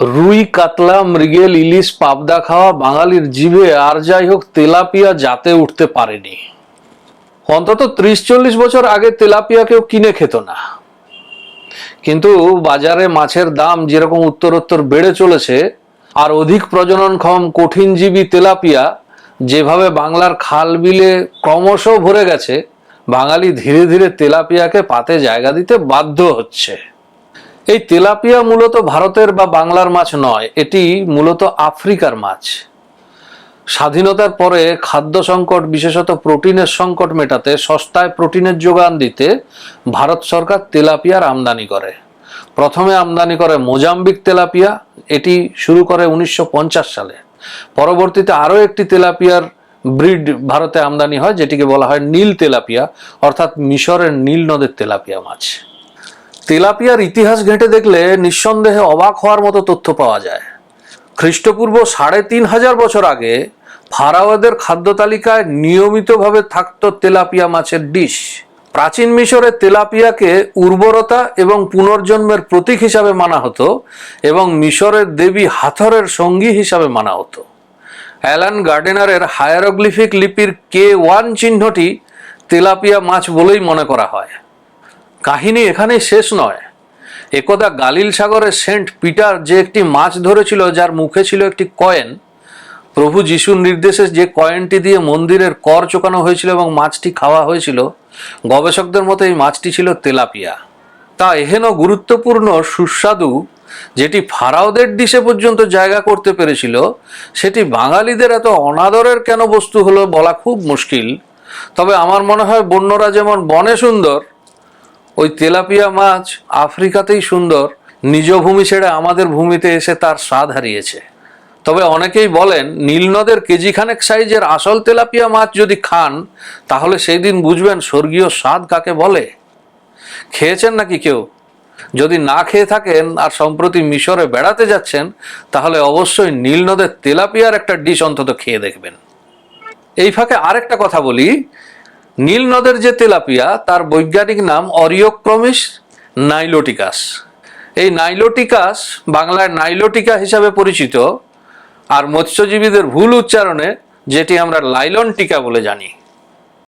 রুই, কাতলা, মৃগেল, ইলিশ, পাবদা খাওয়া বাঙালির জিভে আর যাই হোক তেলাপিয়া জাতে উঠতে পারেনি। অন্তত ত্রিশ চল্লিশ বছর আগে তেলাপিয়া কেউ কিনে খেত না। কিন্তু বাজারে মাছের দাম যেরকম উত্তরোত্তর বেড়ে চলেছে, আর অধিক প্রজননক্ষম কঠিনজীবী তেলাপিয়া যেভাবে বাংলার খাল বিলে ক্রমশ ভরে গেছে, বাঙালি ধীরে ধীরে তেলাপিয়াকে পাতে জায়গা দিতে বাধ্য হচ্ছে। এই তেলাপিয়া মূলত ভারতের বা বাংলার মাছ নয়, এটি মূলত আফ্রিকার মাছ। স্বাধীনতার পরে খাদ্য সংকট, বিশেষত প্রোটিনের সংকট মেটাতে সস্তায় প্রোটিনের যোগান দিতে ভারত সরকার তেলাপিয়ার আমদানি করে। প্রথমে আমদানি করে মোজাম্বিক তেলাপিয়া, এটি শুরু করে উনিশশো পঞ্চাশ সালে। পরবর্তীতে আরও একটি তেলাপিয়ার ব্রিড ভারতে আমদানি হয়, যেটিকে বলা হয় নীল তেলাপিয়া, অর্থাৎ মিশরের নীল নদের তেলাপিয়া মাছ। তেলাপিয়ার ইতিহাস ঘেঁটে দেখলে নিঃসন্দেহে অবাক হওয়ার মতো তথ্য পাওয়া যায়। খ্রিস্টপূর্ব সাড়ে তিন হাজার বছর আগে ফারাওয়াদের খাদ্য তালিকায় নিয়মিতভাবে থাকত তেলাপিয়া মাছের ডিশ। প্রাচীন মিশরে তেলাপিয়াকে উর্বরতা এবং পুনর্জন্মের প্রতীক হিসাবে মানা হতো এবং মিশরের দেবী হাথরের সঙ্গী হিসাবে মানা হতো। অ্যালান গার্ডেনারের হায়ারোগ্লিফিক লিপির কে ওয়ান চিহ্নটি তেলাপিয়া মাছ বলেই মনে করা হয়। কাহিনী এখানেই শেষ নয়। একদা গালিল সাগরের সেন্ট পিটার যে একটি মাছ ধরেছিল, যার মুখে ছিল একটি কয়েন, প্রভু যিশুর নির্দেশে যে কয়েনটি দিয়ে মন্দিরের কর চোকানো হয়েছিল এবং মাছটি খাওয়া হয়েছিল, গবেষকদের মতে এই মাছটি ছিল তেলাপিয়া। তা এহেন গুরুত্বপূর্ণ, সুস্বাদু, যেটি ফারাওদের দিশে পর্যন্ত জায়গা করতে পেরেছিল, সেটি বাঙালিদের এত অনাদরের কেন বস্তু হলো বলা খুব মুশকিল। তবে আমার মনে হয় বন্যরা যেমন বনে সুন্দর ওই তেলাপিয়া মাছ আফ্রিকাতেই সুন্দর, নিজ ভূমি ছেড়ে আমাদের ভূমিতে এসে তার স্বাদ হারিয়েছে। তবে অনেকেই বলেন নীলনদের কেজিখানেক সাইজের আসল তেলাপিয়া মাছ যদি খান, তাহলে সেই দিন বুঝবেন স্বর্গীয় স্বাদ কাকে বলে। খেয়েছেন নাকি কেউ? যদি না খেয়ে থাকেন আর সম্প্রতি মিশরে বেড়াতে যাচ্ছেন, তাহলে অবশ্যই নীলনদের তেলাপিয়ার একটা ডিশ অন্তত খেয়ে দেখবেন। এই ফাঁকে আরেকটা কথা বলি নীল নদের যে তেলাপিয়া, তার বৈজ্ঞানিক নাম অরিওক্রমিস নাইলোটিকাস। এই নাইলোটিকাস বাংলায় নাইলোটিকা হিসাবে পরিচিত, আর মৎস্যজীবীদের ভুল উচ্চারণে, যেটি আমরা লাইলন টিকা বলে জানি।